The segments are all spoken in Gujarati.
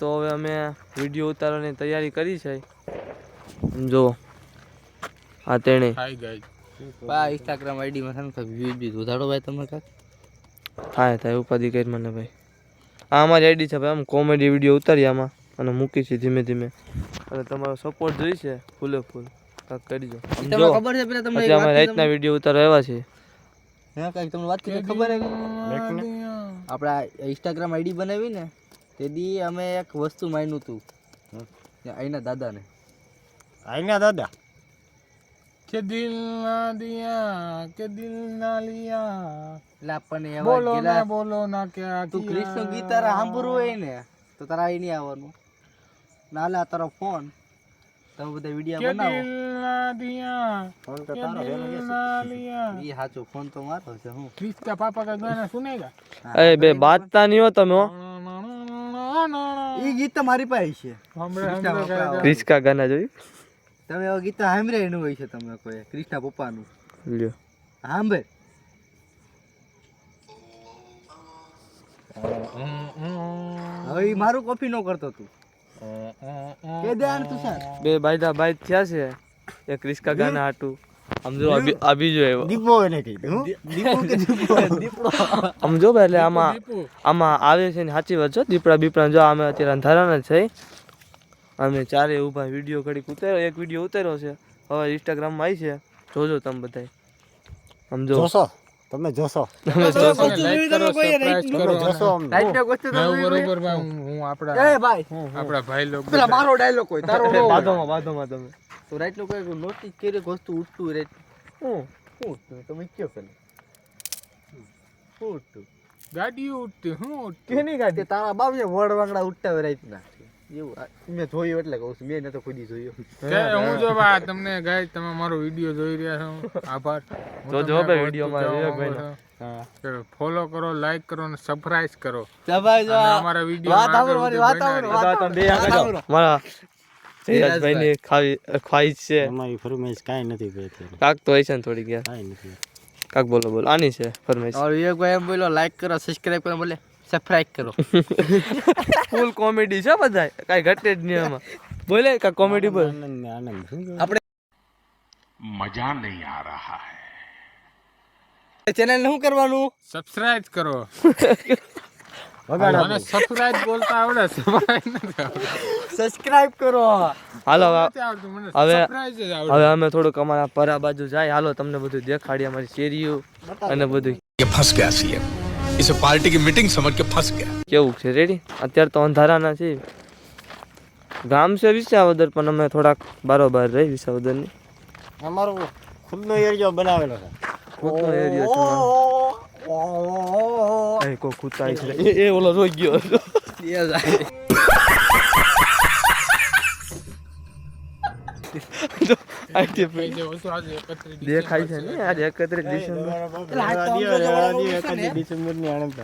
તો હવે અમે વીડિયો ઉતારવાની તૈયારી કરી છે. જો આ તેણે હાય ગાઈસ બા ઇન્સ્ટાગ્રામ આઈડી માં સંખ્યા વ્યૂ બી ઉધાડો ભાઈ તમે કાક થાય થાય ઉપાધિ કરી મને ભાઈ. આ અમારી આઈડી છે ભાઈ આમ કોમેડી વીડિયો ઉતારી આમાં. અને મૂકી છે ધીમે ધીમે. અને તમારો સપોર્ટ જોઈશે ફૂલે ફૂલ. કાંક કરજો તમને ખબર છે પેલા તમને અત્યારે રાતના વીડિયો ઉતારવા આવ્યા છે હે કાંઈક તમને વાત કરી ખબર હે. આપણા ઇન્સ્ટાગ્રામ આઈડી બનાવી ને તે દી અમે એક વસ્તુ માન્યું હતું અહીંના દાદાને. આઈના દાદા? કે દિલ ના દિયા કે દિલ ના લિયા. એટલે પણ એવા બોલો ના બોલો ના કે તું કૃષ્ણ ગીત તારા સાંભળવું હોય ને તો તારા અહીં નહીં આવવાનું. ના લે તારો ફોન. તમે બધા વીડિયો કે બનાવો. દિલ ના દિયા કે દિલ ના લિયા. ઈ સાચો ફોન તો મારો છે હું. ક્રિસ્તા પાપા કા ગાના સુનેગા? એ બે બાતતા નહીં હો તમે એ ગીત તો મારી પાસે છે. ક્રિસ્કા ગાના જોયું? તમે એવા ગીત સાંભળે એનું હોય છે તમે કોઈ. કૃષ્ણા પપ્પાનું. લ્યો. સાંભળ. હવે મારું કોફી નો કરતો તું. કે દે આને તું સર બે બાયદા બાય થયા છે. એ ક્રિસ્કા ગાના હાટું. આમ જો અભી આ બીજો દીપો એને કહી દીપો કે દીપો. દીપડો આમ જો એટલે આમાં આમાં આવે છે ને સાચી વાત છો દીપડા બીપડા જો અમે અત્યારે અંધારાના છે. અમે ચારે ઊભા વીડિયો ઘડીક ઉતાર્યો એક વીડિયો ઉતાર્યો છે. હવે ઇન્સ્ટાગ્રામમાં આવી છે. જોજો તમે બધા આમ જો. જોશો? તમે જોશો? તમે જોશો. લાઈક કરો જોશો હું આપડા એ ભાઈ. આપડા ભાઈ લોકો પેલા મારો ડાયલોગ હોય તારો. બાધોમાં બાધોમાં તમે. તો રાઈટ લોકો નોટિસ કરી વસ્તુ ઉઠતું રાઈટ. હું? શું ઉઠતું તમે કયો પેલા. શું ઉઠતું ગાડી ઉઠતી હું ઉઠતી કેની ગાડી? તારા બાપ જે વડ વાંગડા ઉઠતા હોય રાઈટ ના. એવું મેં જોયું એટલે કહું છું. મેં નતો ખુદી જોયું. હું જો બા તમને ગાય તમે મારો વીડિયો જોઈ રહ્યા છો. આભાર. તો જો એક વીડિયો. કે ફોલો કરો લાઈક કરો અને સબસ્ક્રાઇબ કરો. ભાઈ જો અને આ અમારા વીડિયો વાત આવરો વાત આવરો વાત આવરો સિરાજભાઈ છે. અમારી ફરમાઈશ કાંઈ નથી કાક તો હોય કરો સબસ્ક્રાઇબ કરો. બોલે સબસ્ક્રાઇબ કરો. ફૂલ કોમેડી છે બધા કાંઈ ઘટે જ નહીં આમાં. બોલે કા કોમેડી બોલ. મજા નહીં આ રહા ચેનલ શું કરવાનું? સબસ્ક્રાઇબ કરો. મને સબસ્ક્રાઇબ બોલતા આવડે સબસ્ક્રાઇબ નથી આવડતું. સબસ્ક્રાઇબ કરો હાલો હવે નથી આવડતું મને હવે- સબસ્ક્રાઇબ જ આવડે હવે અમે થોડુંક અમારા પરા બાજુ જાય હાલો તમને બધું દેખાડીએ અમારી શેરીઓ અને બધું ये फंस गया सीएम इसे पार्टी की मीटिंग समझ के फंस गया કેવું છે રેડી અત્યારે તો અંધારાના છે ગામ છે વિસાવદર પણ અમે થોડાક બારોબાર રહી વિસાવદરની અમારો ખુદનો એરિયો બનાવેલો છે ખુદનો એરિયો છે. એ કોઈ કૂતાય છે એ- એ ઓલો રોઈ ગયો જો, આઈટી ભાઈ જે વસ્તુ આજે 31 દેખાય છે ને આજે એકત્રીસ ડિસેમ્બર ડિસેમ્બરની આનંદ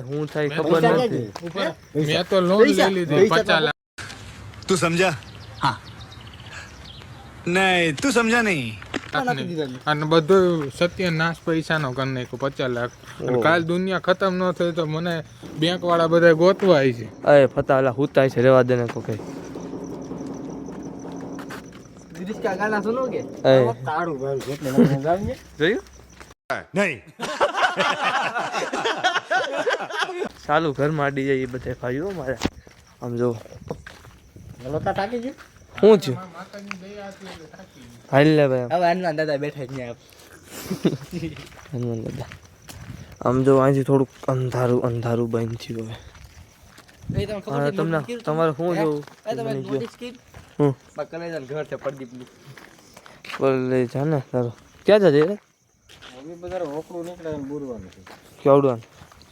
હું થાય ખબર નથી. તું સમજા? હા. નહીં તું સમજા નહીં. અને બધો સત્ય નાશ પૈસાનો કરી નાખ્યો પચાસ લાખ. અને કાલ દુનિયા ખતમ ન થઈ તો મને બેંક વાળા બધા ગોતવાય છે. અરે ફતા ઓલા હુતાય છે રેવા દેને કો. કઈ દિનેશ ચાલુ ઘરમાં ડીજે એ બધે ખાયું મારે. આમ જો. ગલોતા ટાકી ગયું શું થયું હાલ લે ભાઈ. હવે હનુમાન દાદા બેઠા જ નહીં હનુમાન દાદા. આમ જો અહીંથી થોડુંક અંધારું અંધારું બંધ થયું હવે. તમને તમારે શું જોવું? ઘર છે પ્રદીપનું. બોલે જા ને તારો. ક્યાં જજે રે? હવે બધા રોકડું નીકળે એમ બોલવાનું છે. કેવડવાનું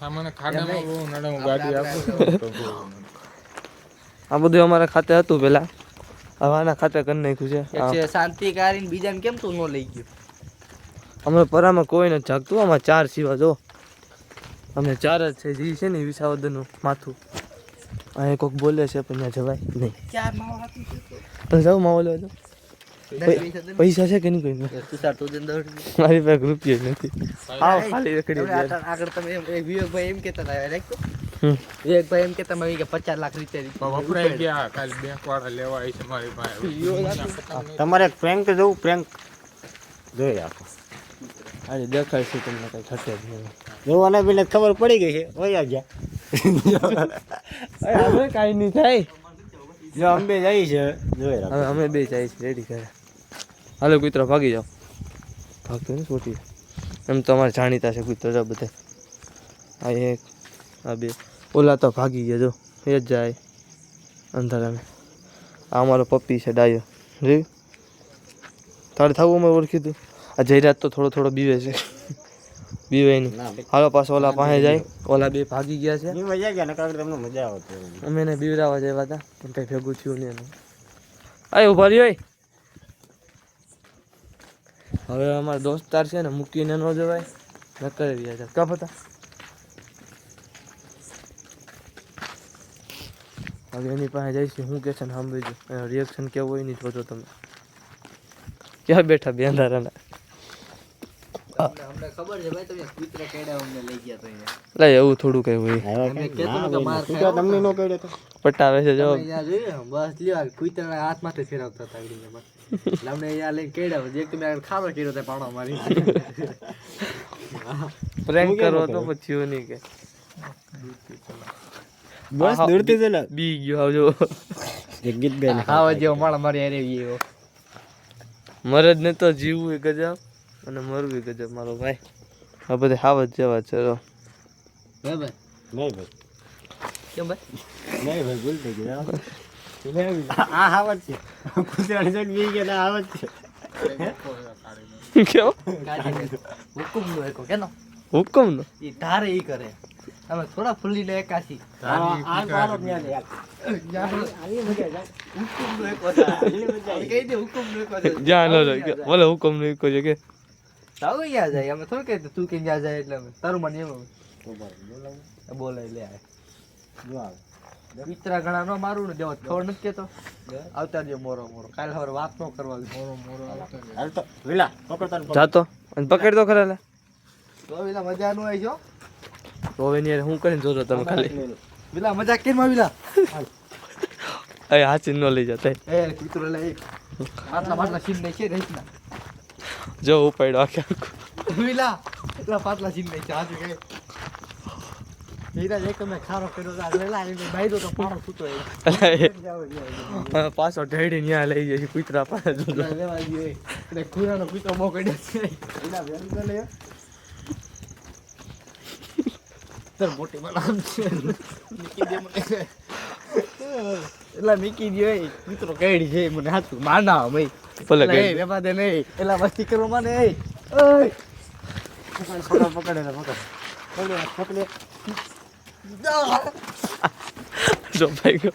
આ મને ખાડામાં બહુ નડે ગાડી આપું. છું તો બહુ આ બધું અમારા ખાતે હતું પેલા. હવે ખાતર ખાતે કરી નાખ્યું છે. શાંતિ કરીને બીજાને કેમ તું ન લઈ ગયો? અમે પરામાં કોઈ નથી જાગતું આમાં ચાર સિવા જો. અમે ચાર જ છે જે છે ને વિસાવદરનું માથું. અહીં કોઈક બોલે છે પણ ત્યાં જવાય નહીં. તો. જાઉં માવો લેવા જાઓ. પૈસા છે કે નહીં કોઈ મારી પાસે રૂપિયા નથી. આવ ખાલી રખડી આગળ આગળ તમે એમ એક વિવેકભાઈ એમ કહેતા હતા રાઈટ ભાઈ. એમ કે તમે કે પચાસ લાખ રીતે તમારે એક પ્રેન્ક જવું પ્રેન્ક જોઈ રાખો. આજે દેખાય છે તમને કઈ થશે જ નહીં. જોવાના બી ખબર પડી ગઈ છે. વયા ગયા. હવે કાંઈ નહીં થાય. જો અંબે જાય છે જોઈ રાખો. હવે અમે બે જાય છે રેડી કરે. હાલો કૂતરા ભાગી જાઓ. ભાગતો ને છોટી એમ તો અમારે જાણીતા છે કૂતરા બધા. આ એક આ બે. ઓલા તો ભાગી ગયા જો એ જ જાય અંધારાને આ અમારો પપ્પી છે ડાયો. જોયું? તારે થવું અમે ઓળખી તું? આ જયરાત તો થોડો થોડો બીવે છે. બીવે નહીં હાલો પાછો ઓલા પાસે જાય. ઓલા બે ભાગી ગયા છે. મજા ગયા નકર તમને મજા આવતી અમે એને બીવરાવા જેવા હતા પણ કંઈ ભેગું થયું નહીં એનું. અય ઊભા રહ્યો. હવે અમારા દોસ્તાર છે ને મૂકીને ન જવાય. ન કરી રહ્યા છે કપ હતા હવે એની પાસે જઈશું શું કે છે ને સાંભળજો એનું રિએક્શન કેવું હોય નહીં જોજો તમે. ક્યાં બેઠા બે અંધારાના? અમને ખબર છે ભાઈ તમે કૂતરા કેડા અમને લઈ ગયા તો અહીંયા. લે એવું થોડું કઈ હોય. કે તમને નો તો? પટાવે છે જો. બસ લ્યો આ હાથ માથે ફેરવતા હતા આગળ અહીંયા બસ. એટલે અમને અહીંયા લઈને કેડા જે તમે આગળ ખારો કર્યો તે પાણો મારી. પ્રેન્ક કરો તો પછી નહીં કે. બસ દૂરથી ચલો બી ગયો આવજો ગીત ગાઈને ખાવા જેવો માણસ મારી આરે ગયો. મરદ ને તો જીવવું એ ગજબ અને મરવું એ ગજબ મારો ભાઈ. આ બધે હાવત જેવા રો હે ભાઈ નહીં ભાઈ. કેમ ભાઈ? નહીં ભાઈ ભૂલ થઈ ગઈ આ હાવત છે. કૂતરાની જોઈને બી ગયા ના છે. કેવો હુકુમ નો કેનો? હુકમ નો ઈ ધારે ઈ કરે. અમે થોડા ફૂલી લે કાશી ભલે હુકમ નો ઈકો છે કે. તાવ ક્યાં જાય? અમે થોડું કહી તું કે ક્યાં જાય એટલે તારું મને એવું બોલાય લે આ. જો આવે. ઘણા નો મારું ને દેવો ખબર નથી કેતો. આવતા રહ્યો મોરો મોરો. કાલ હવે વાત નો કરવા મોરો મોરો આવતા વિલા પકડતા જાતો. અને પકડતો ખરા લે. તો વિલા મજા નું આવી જો. હવે ની હું કરીને જોજો તમે ખાલી. બિલા મજા કેમ વિલા અરે હાચી ન લઈ જતા. એ કૂતરો લઈ આટલા માટલા સીન નહીં છે રહી ના જો ઉપાડ્યો આખે બિલા એટલા પાટલા સીન નહીં છે આજે કે. પાછો ઢેડી ન્યા લઈ જાય કૂતરા પાસે કૂતરો બહુ કડ્યો છે વિલા વેલ તો લે તર મોટી બનામ છે નીકી દે મને એટલા નીકી દે એ કૂતરો કઈડી છે મને હાથું માના ભાઈ ભલે એટલે કઈ વેપા દે નહીં એટલા મસ્તી કરવા માને એ ઓય પકડ પકડે ને પકડ પકડે પકડે જો ભાઈ ગયો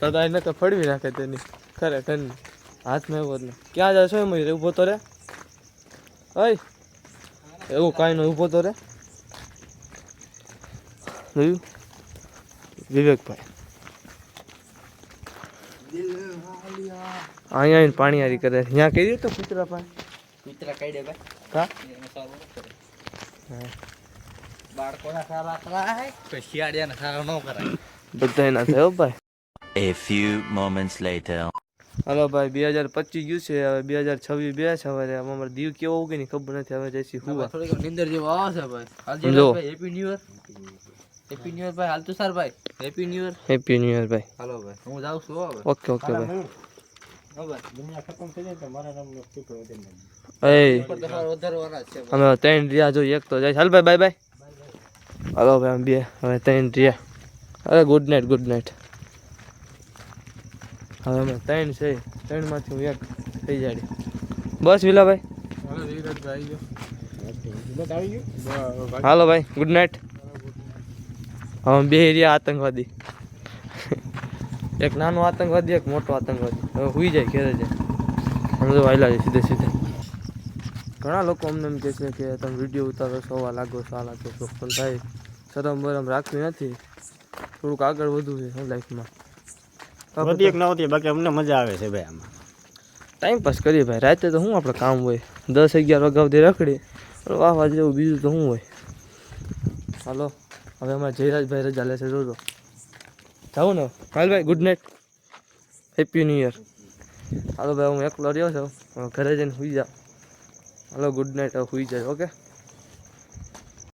દાદા એને તો ફળવી નાખે તેની. ખરેખરની હાથમાં એવો જ ક્યાં જશો છો એમ ઊભો તો રે. ઓય. એવું કાંઈ ન ઊભો તો રે. જોયું વિવેકભાઈ અહીંયા આવીને પાણી હારી કરે ત્યાં કહી દે તો કૂતરા પાણી કૂતરા કઈડે ભાઈ કા સારો ન બાળકોના સારા કરાય તો શિયાળિયાના સારા ન કરાય બધા ના થયો ભાઈ A few moments later. હાલો ભાઈ બે હજાર પચીસ ગયું છે હવે બે હજાર છવ્વીસ બે છે હવે અમારે દીવ કેવો ઉગે ની ખબર નથી હવે જઈશું હુવા થોડીક નિંદર જેવો આવે ભાઈ. Happy new year happy new year ભાઈ હાલ તુષાર ભાઈ happy new year happy new year ભાઈ હાલો ભાઈ હું જાઉં છું હો હવે. ઓકે ઓકે ભાઈ હો? ભાઈ દુનિયા ખતમ થઈ જાય તો મારા નામનો સ્ટીકર વધી નાખજો. એ ઉપર તો તમારે વધારવાના જ છે ભાઈ. અમે ત્રણ રહ્યા જો એક તો જાય. હાલ ભાઈ બાય બાય હાલો ભાઈ આમ બે. હવે ત્રણ રહ્યા. અરે ગુડ નાઇટ ગુડ નાઇટ હવે અમે ત્રણ છે. ત્રણમાંથી હું એક થઈ જાય બસ વિલાભાઈ. હાલો ધીરજભાઈ બસ આવી ગયું. આવી ગયો? હાલો ભાઈ ગુડ નાઇટ હવે બે રહ્યા આતંકવાદી. એક નાનો આતંકવાદી એક મોટો આતંકવાદી. હવે હુઈ જાય ઘેરે જાય. અમે તો વાયલા છે સીધે સીધે. ઘણા લોકો અમને એમ કહે છે કે તમે વીડિયો ઉતારો છો આવા લાગો છો આ લાગો છો. પણ ભાઈ શરમ બરમ રાખવી નથી. થોડુંક આગળ વધવું છે લાઈફમાં વધી એક ના હોતી બાકી અમને મજા આવે છે ભાઈ આમાં. ટાઈમ પાસ કરીએ ભાઈ. રાતે તો શું આપણે કામ હોય? દસ અગિયાર વાગ્યા સુધી રખડીએ. વાહ વાહ જેવું બીજું તો શું હોય? હાલો. હવે અમારે જયરાજભાઈ રજા લેશે જોજો. જાઉં ને, કાલભાઈ good night happy new year હાલો ભાઈ, હું એકલો રહ્યો છું. ઘરે જઈને સુઈ જાઉં હાલો ગુડ નાઇટ સુઈ જાય ઓકે